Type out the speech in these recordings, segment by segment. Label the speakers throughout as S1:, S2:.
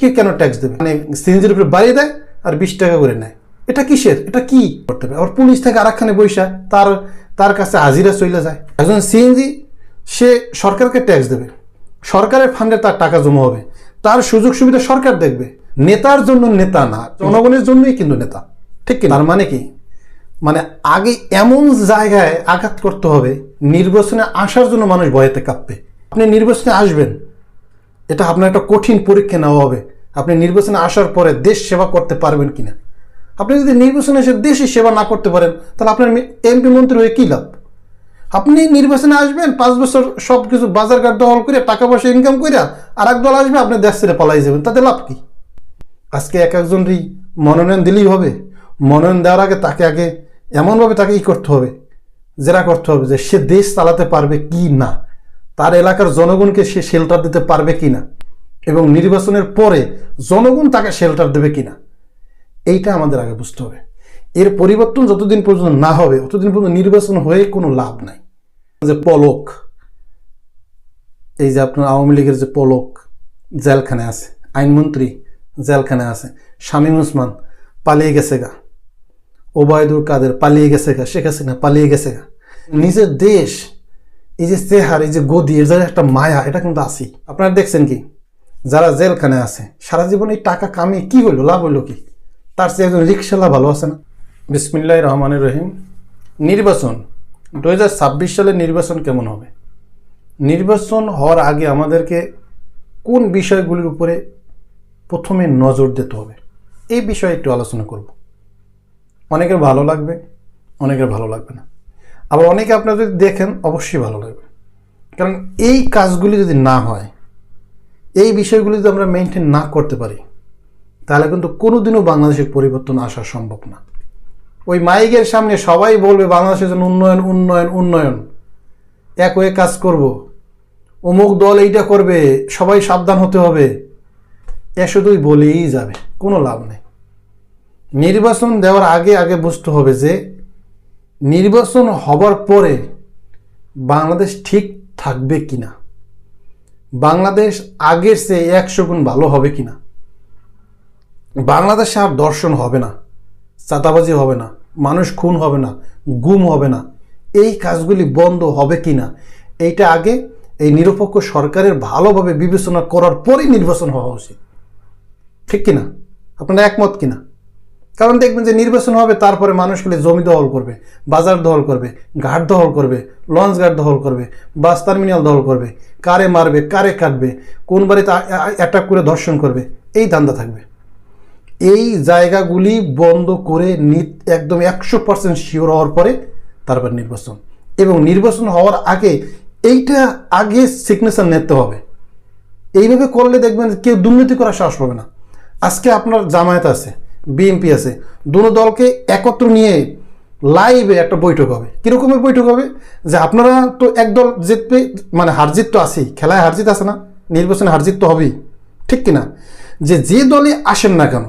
S1: কে কেন ট্যাক্স দেবে? মানে সিএনজির উপরে বাড়িয়ে দেয় আর বিশ টাকা করে নেয়। এটা কিসের? এটা কি করতে হবে? আবার পুলিশ থেকে আরেকখানে বৈশা তার তার কাছে হাজিরা চলে যায়। একজন সিএনজি, সে সরকারকে ট্যাক্স দেবে। সরকারের ফান্ডে তার টাকা জমা হবে। তার সুযোগ সুবিধা সরকার দেখবে। নেতার জন্য নেতা না, জনগণের জন্যই কিন্তু নেতা। ঠিক তার মানে কি? মানে আগে এমন জায়গায় আঘাত করতে হবে, নির্বাচনে আসার জন্য মানুষ ভয়েতে কাঁপবে। আপনি নির্বাচনে আসবেন এটা আপনার একটা কঠিন পরীক্ষা নেওয়া হবে। আপনি নির্বাচনে আসার পরে দেশ সেবা করতে পারবেন কিনা? আপনি যদি নির্বাচনে এসে দেশের সেবা না করতে পারেন, তাহলে আপনার এমপি মন্ত্রী হয়ে কী লাভ? আপনি নির্বাচনে আসবেন, পাঁচ বছর সব কিছু বাজার ঘাট দখল করে টাকা পয়সা ইনকাম করে আর এক দল আসবে, আপনি দেশ ছেড়ে পালাই যাবেন। তাতে লাভ কি? আজকে এক একজনই মনোনয়ন দিলেই হবে। মনোনয়ন দেওয়ার আগে তাকে আগে এমনভাবে তাকে ই করতে হবে, জেরা করতে হবে যে সে দেশ চালাতে পারবে কি না। তার এলাকার জনগণকে সে শেল্টার দিতে পারবে কি না এবং নির্বাচনের পরে জনগণ তাকে শেল্টার দেবে কি না এইটা আমাদের আগে বুঝতে হবে। এর পরিবর্তন যতদিন পর্যন্ত না হবে ততদিন পর্যন্ত নির্বাচন হয়ে কোনো লাভ নাই। যে পলক, এই যে আপনার আওয়ামী লীগের যে পলক জেলখানে আছে, আইনমন্ত্রী জেলখানে আছে, শামীম ওসমান পালিয়ে গেছে গা। ওবায়দুল কাদের পালিয়ে গেছে গা, শেখ হাসিনা পালিয়ে গেছে গা। নিজের দেশ এই যে চেহার, এই যে গদি, এর যারা একটা মায়া, এটা কিন্তু আসি আপনারা দেখছেন কি? যারা জেলখানে আছে, সারা জীবন এই টাকা কামিয়ে কি হইল, লাভ হইল কি? তার চেয়ে একজন রিক্সালা ভালো আছে না? বিসমিল্লাহ রহমানুর রহিম। নির্বাচন দু হাজার ছাব্বিশ সালের নির্বাচন কেমন হবে? নির্বাচন হওয়ার আগে আমাদেরকে কোন বিষয়গুলির উপরে প্রথমে নজর দিতে হবে? এই বিষয়ে একটু আলোচনা করব। অনেকের ভালো লাগবে, অনেকের ভালো লাগবে না। আবার অনেকে আপনারা যদি দেখেন, অবশ্যই ভালো লাগবে। কারণ এই কাজগুলি যদি না হয়, এই বিষয়গুলি যদি আমরা মেনটেন না করতে পারি, তাহলে কিন্তু কোনোদিনও বাংলাদেশের পরিবর্তন আসা সম্ভব না। ওই মাইকের সামনে সবাই বলবে, বাংলাদেশের জন্য উন্নয়ন উন্নয়ন উন্নয়ন। এক হয়ে কাজ করব। অমুক দল এইটা করবে, সবাই সাবধান হতে হবে। এ শুধুই বলেই যাবে, কোনো লাভ নেই। নির্বাচন দেওয়ার আগে আগে বুঝতে হবে যে নির্বাচন হবার পরে বাংলাদেশ ঠিক থাকবে কি না বাংলাদেশ আগের চেয়ে একশো গুণ ভালো হবে কিনা? বাংলাদেশে আর দর্শন হবে না, চাঁদাবাজি হবে না, মানুষ খুন হবে না, গুম হবে না। এই কাজগুলি বন্ধ হবে কি না এইটা আগে এই নিরপেক্ষ সরকারের ভালোভাবে বিবেচনা করার পরেই নির্বাচন হওয়া উচিত। ঠিক কিনা? আপনারা একমত কিনা? কারণ দেখবেন যে নির্বাচন হবে, তারপরে মানুষ খেলে জমি দখল করবে, বাজার দখল করবে, ঘাট দখল করবে, লঞ্চ ঘাট দখল করবে, বাস টার্মিনাল দখল করবে, কারে মারবে, কারে কাটবে, কোন বাড়িতে অ্যাটাক করে ধর্ষণ করবে, এই ধান্দা থাকবে। এই জায়গাগুলি বন্ধ করে একদম একশো পার্সেন্ট শিওর হওয়ার পরে তারপর নির্বাচন। এবং নির্বাচন হওয়ার আগে এইটা আগে সিগনেচার নিতে হবে। এইভাবে করলে দেখবেন কেউ দুর্নীতি করার সাহস পাবে না। আজকে আপনার জামায়াত আছে বিএনপি আছে। দুটো দলকে একত্র নিয়ে লাইভে একটা বৈঠক হবে। কীরকমের বৈঠক হবে? যে আপনারা তো একদল জিতবে মানে হারজিত তো আছেই, খেলায় হারজিত আছে না, নির্বাচনে হারজিত তো হবেই, ঠিক কিনা? যে যে দলে আসেন না কেন,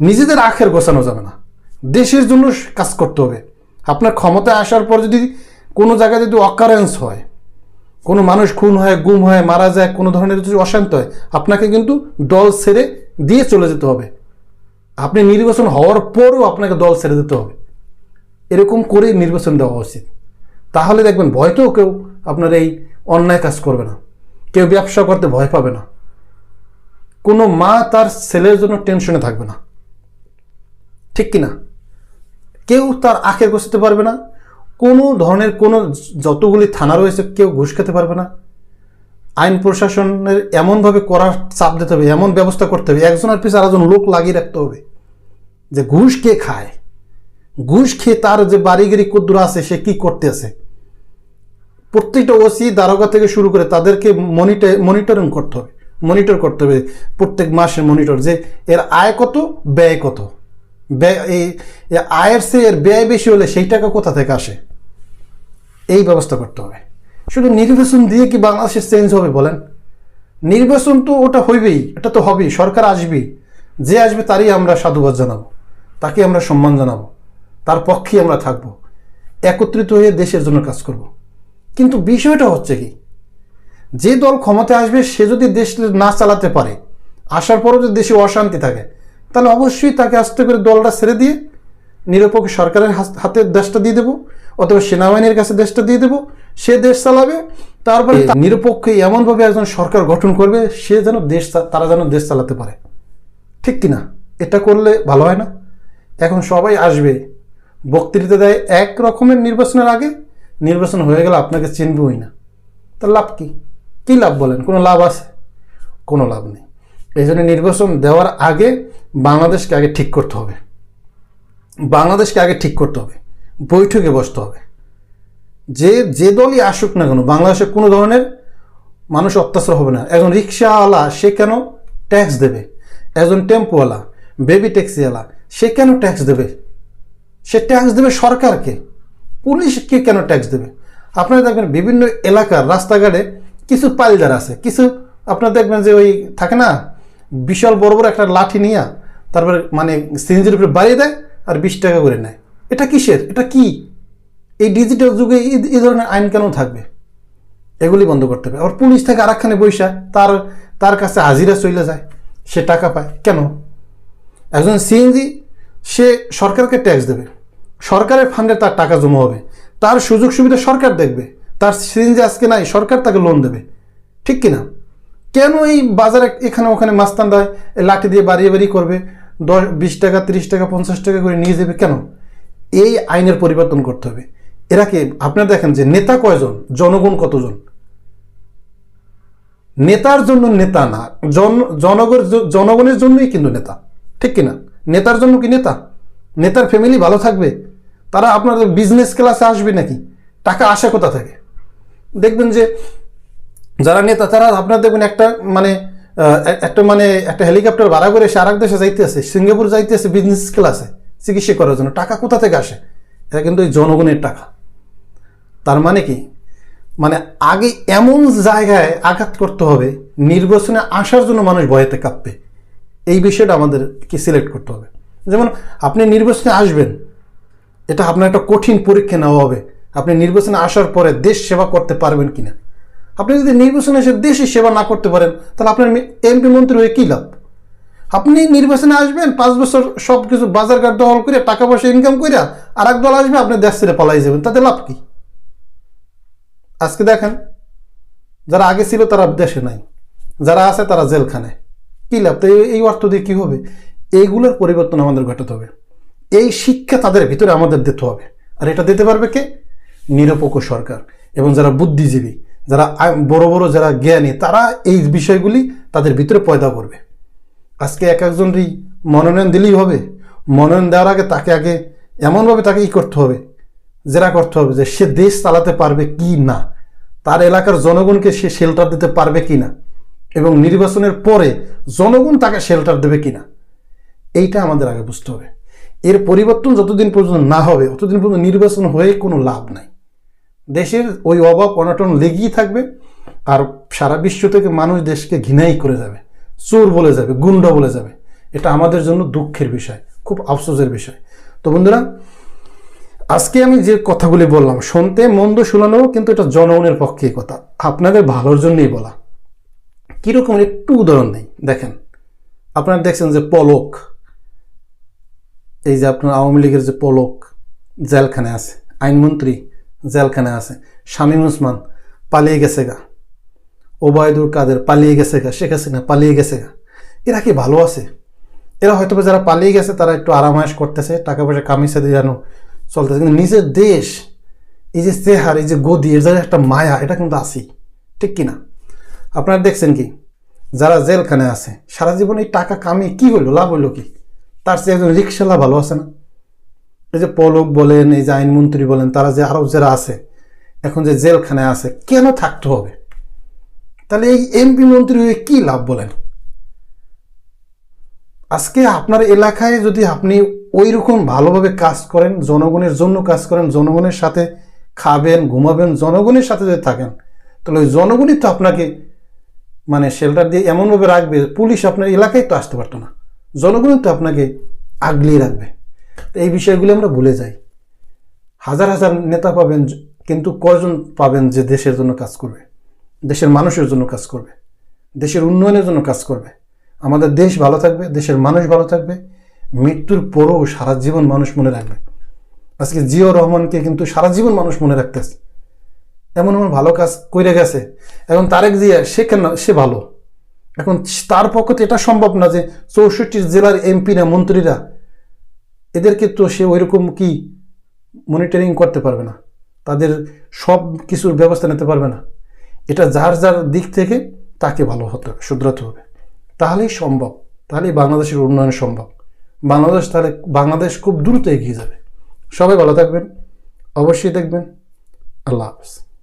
S1: নিজেদের আখের গোছানো যাবে না। দেশের জন্য কাজ করতে হবে। আপনার ক্ষমতায় আসার পর যদি কোনো জায়গায় যদি অকারেন্স হয়, কোনো মানুষ খুন হয়, গুম হয়, মারা যায়, কোনো ধরনের যদি অশান্ত হয়, আপনাকে কিন্তু দল ছেড়ে দিয়ে চলে যেতে হবে। আপনি নির্বাচন হওয়ার পরও আপনাকে দল ছেড়ে দিতে হবে। এরকম করেই নির্বাচন দেওয়া উচিত। তাহলে দেখবেন ভয়তেও কেউ আপনার এই অন্যায় কাজ করবে না। কেউ ব্যবসা করতে ভয় পাবে না। কোনো মা তার ছেলের জন্য টেনশনে থাকবে না। ঠিক কি না কেউ তার আখের গোছাতে পারবে না। কোনো ধরনের কোনো যতগুলি থানা রয়েছে, কেউ ঘুষ খেতে পারবে না। আইন প্রশাসনের এমনভাবে করার চাপ দিতে হবে, এমন ব্যবস্থা করতে হবে, একজনের পিছনে আরেকজন লোক লাগিয়ে রাখতে হবে যে ঘুষ কে খায়, ঘুষ খেয়ে তার যে বাড়িগিরি কুদ্র আছে সে কি করতে আছে। প্রত্যেকটা ওসি দারোগা থেকে শুরু করে তাদেরকে মনিটর মনিটরিং করতে হবে, মনিটর করতে হবে, প্রত্যেক মাসে মনিটর যে এর আয় কত, ব্যয় কত। ব্যয়, এই আয়ের সে এর ব্যয় বেশি হলে সেই টাকা কোথা থেকে আসে? এই ব্যবস্থা করতে হবে। শুধু নির্বাচন দিয়ে কি বাংলাদেশে চেঞ্জ হবে বলেন নির্বাচন তো ওটা হইবেই, এটা তো হবেই, সরকার আসবেই যে আসবে তারই আমরা সাধুবাদ জানাব, তাকে আমরা সম্মান জানাব, তার পক্ষেই আমরা থাকব, একত্রিত হয়ে দেশের জন্য কাজ করব। কিন্তু বিষয়টা হচ্ছে কি, যে দল ক্ষমতায় আসবে, সে যদি দেশ না চালাতে পারে, আসার পরও যদি দেশে অশান্তি থাকে, তাহলে অবশ্যই তাকে আস্তে করে দলটা ছেড়ে দিয়ে নিরপেক্ষ সরকারের হাতে দেশটা দিয়ে দেবো অথবা সেনাবাহিনীর কাছে দেশটা দিয়ে দেবো সে দেশ চালাবে তারপরে নিরপেক্ষ এমনভাবে একজন সরকার গঠন করবে সে যেন দেশ তারা যেন দেশ চালাতে পারে। ঠিক কি না এটা করলে ভালো হয় না? এখন সবাই আসবে। বক্তৃতা দেয় এক রকমের নির্বাচনের আগে নির্বাচন হয়ে গেলে আপনাকে চিনবই না। তার লাভ কি? কী লাভ বলেন? কোনো লাভ আছে? কোনো লাভ নেই। এই জন্য নির্বাচন দেওয়ার আগে বাংলাদেশকে আগে ঠিক করতে হবে। বাংলাদেশকে আগে ঠিক করতে হবে। বৈঠকে বসতে হবে। যে যে দলই আসুক না কেন, বাংলাদেশে কোনো ধরনের মানুষ অত্যাচার হবে না। একজন রিক্সাওয়ালা, সে কেন ট্যাক্স দেবে? একজন টেম্পোওয়ালা বেবি ট্যাক্সিওয়ালা সে কেন ট্যাক্স দেবে? সে ট্যাক্স দেবে সরকারকে। পুলিশকে কেন ট্যাক্স দেবে? আপনারা দেখবেন বিভিন্ন এলাকার রাস্তাঘাটে কিছু পাইলদার আছে, কিছু আপনারা দেখবেন যে ওই থাকে না, বিশাল বড় বড় একটা লাঠি নিয়ে তারপরে মানে সিএনজির উপরে বাড়িয়ে দেয় আর বিশ টাকা করে নেয়। এটা কিসের? এটা কি? এই ডিজিটাল যুগে এই- ধরনের আইন কেন থাকবে? এগুলি বন্ধ করতে হবে। আবার পুলিশ থেকে আরেকখানে বৈশা, তার তার কাছে হাজিরা চলে যায়, সে টাকা পায়। কেন? একজন সিএনজি সে সরকারকে ট্যাক্স দেবে। সরকারের ফান্ডে তার টাকা জমা হবে। তার সুযোগ সুবিধা সরকার দেখবে। তার সিএনজি আজকে নাই, সরকার তাকে লোন দেবে। ঠিক কি না কেন এই বাজারে এখানে ওখানে মাস্তান দেয় লাঠি দিয়ে বাড়িয়ে বাড়ি করবে? দশ, বিশ টাকা, তিরিশ টাকা, পঞ্চাশ টাকা করে নিয়ে যাবে কেন? এই আইনের পরিবর্তন করতে হবে। এরা কি? আপনারা দেখেন যে নেতা কয়জন? জনগণ কতজন? নেতার জন্য নেতা না, জন জনগণ জনগণের জন্যই কিন্তু নেতা। ঠিক কিনা? নেতার জন্য কি নেতা? নেতার ফ্যামিলি ভালো থাকবে? তারা আপনাদের বিজনেস ক্লাসে আসবে নাকি? টাকা আসে কোথা থেকে? দেখবেন যে যারা নেতা, তারা আপনার দেখবেন একটা মানে একটা মানে একটা হেলিকপ্টার ভাড়া করে সে আরেক দেশে যাইতেছে, সিঙ্গাপুর যাইতেছে বিজনেস ক্লাসে চিকিৎসা করার জন্য টাকা কোথা থেকে আসে? এটা কিন্তু জনগণের টাকা। তার মানে কি? মানে আগে এমন জায়গায় আঘাত করতে হবে, নির্বাচনে আসার জন্য মানুষ ভয়েতে কাঁপবে। এই বিষয়টা আমাদের কি সিলেক্ট করতে হবে। যেমন আপনি নির্বাচনে আসবেন, এটা আপনার একটা কঠিন পরীক্ষা নেওয়া হবে। আপনি নির্বাচনে আসার পরে দেশ সেবা করতে পারবেন কিনা? আপনি যদি নির্বাচনে এসে দেশে সেবা না করতে পারেন, তাহলে আপনার এমপি মন্ত্রী হয়ে কী লাভ? আপনি নির্বাচনে আসবেন, পাঁচ বছর সব কিছু বাজার বাজারঘাট দখল করে টাকা পয়সা ইনকাম করে আর এক দল আসবে, আপনি দেশ ছেড়ে পালাই যাবেন, তাতে লাভ কি? আজকে দেখেন, যারা আগে ছিল তারা দেশে নাই, যারা আছে তারা জেলখানায়। কী লাভ? তো এই- অর্থ দিয়ে কী হবে? এইগুলোর পরিবর্তন আমাদের ঘটাতে হবে। এই শিক্ষা তাদের ভিতরে আমাদের দিতে হবে। আর এটা দিতে পারবে কে? নিরপেক্ষ সরকার। এবং যারা বুদ্ধিজীবী, যারা বড় বড় যারা জ্ঞানী, তারা এই বিষয়গুলি তাদের ভিতরে পয়দা করবে। আজকে এক একজনই মনোনয়ন দিলেই হবে। মনোনয়ন দেওয়ার আগে তাকে আগে এমনভাবে তাকে ই করতে হবে, জেরা করতে হবে যে সে দেশ চালাতে পারবে কি না, তার এলাকার জনগণকে সে শেল্টার দিতে পারবে কি না এবং নির্বাচনের পরে জনগণ তাকে শেল্টার দেবে কি না, এইটা আমাদের আগে বুঝতে হবে। এর পরিবর্তন যতদিন পর্যন্ত না হবে ততদিন পর্যন্ত নির্বাচন হয়ে কোনো লাভ নাই। দেশের ওই অভাব অনটন লেগেই থাকবে আর সারা বিশ্ব থেকে মানুষ দেশকে ঘৃণাই করে যাবে। চোর বলে যাবে, গুন্ডা বলে যাবে। এটা আমাদের জন্য দুঃখের বিষয়, খুব আফসোসের বিষয়। তো বন্ধুরা, আজকে আমি যে কথাগুলি বললাম, শুনতে মন্দ শোনানো কিন্তু এটা জনগণের পক্ষে কথা, আপনাদের ভালোর জন্যই বলা। কীরকম একটু উদাহরণ নেই, দেখেন, আপনারা দেখছেন যে পলক, এই যে আপনার আওয়ামী লীগের যে পলক জেলখানে আছে, আইনমন্ত্রী জেলখানে আছে, শামীম ওসমান পালিয়ে গেছে গা। ওবায়দুল কাদের পালিয়ে গেছে গা, শেখ হাসিনা পালিয়ে গেছে গা। এরা কি ভালো আছে? এরা হয়তো যারা পালিয়ে গেছে, তারা একটু আরামায়াস করতেছে, টাকা পয়সা কামিয়েছে যেন চলতেছে। কিন্তু নিজের দেশ, এই যে চেহার, এই যে গদি, এর যারা একটা মায়া, এটা কিন্তু আছেই। ঠিক কি না আপনারা দেখছেন কি? যারা জেলখানে আছে, সারা জীবন এই টাকা কামিয়ে কি হইল, লাভ হইল কি? তার চেয়ে একজন রিক্সালা ভালো আছে না? এই যে পলক বলেন, এই যে আইনমন্ত্রী বলেন, তারা যে আরও যারা আছে, এখন যে জেলখানায় আছে, কেন থাকতে হবে? তাহলে এই এমপি মন্ত্রী হয়ে কি লাভ বলেন? আজকে আপনার এলাকায় যদি আপনি ওই রকম ভালোভাবে কাজ করেন, জনগণের জন্য কাজ করেন, জনগণের সাথে খাবেন, ঘুমাবেন, জনগণের সাথে যদি থাকেন, তাহলে ওই জনগণই তো আপনাকে মানে শেল্টার দিয়ে এমনভাবে রাখবে, পুলিশ আপনার এলাকায় তো আসতে পারতো না। জনগণই তো আপনাকে আগলিয়ে রাখবে। তো এই বিষয়গুলো আমরা ভুলে যাই। হাজার হাজার নেতা পাবেন, কিন্তু কজন পাবেন যে দেশের জন্য কাজ করবে? দেশের মানুষের জন্য কাজ করবে, দেশের উন্নয়নের জন্য কাজ করবে। আমাদের দেশ ভালো থাকবে, দেশের মানুষ ভালো থাকবে, মৃত্যুর পরও সারা জীবন মানুষ মনে রাখবে। আজকে জিয়াউর রহমানকে কিন্তু সারা জীবন মানুষ মনে রাখতেছে। এমন এমন ভালো কাজ করে গেছে। এখন তারেক জিয়া, সে কেন, সে ভালো। এখন তার পক্ষে এটা সম্ভব না যে চৌষট্টি জেলার এমপিরা মন্ত্রীরা এদেরকে তো সে ওইরকম কি মনিটরিং করতে পারবে না। তাদের সব কিছুর ব্যবস্থা নিতে পারবে না। এটা যার যার দিক থেকে তাকে ভালো হতে হবে, শুধরাতে হবে। তাহলেই সম্ভব। তাহলেই বাংলাদেশের উন্নয়ন সম্ভব। বাংলাদেশ তাহলে, বাংলাদেশ খুব দ্রুত এগিয়ে যাবে। সবাই ভালো থাকবেন। অবশ্যই দেখবেন। আল্লাহ হাফেজ।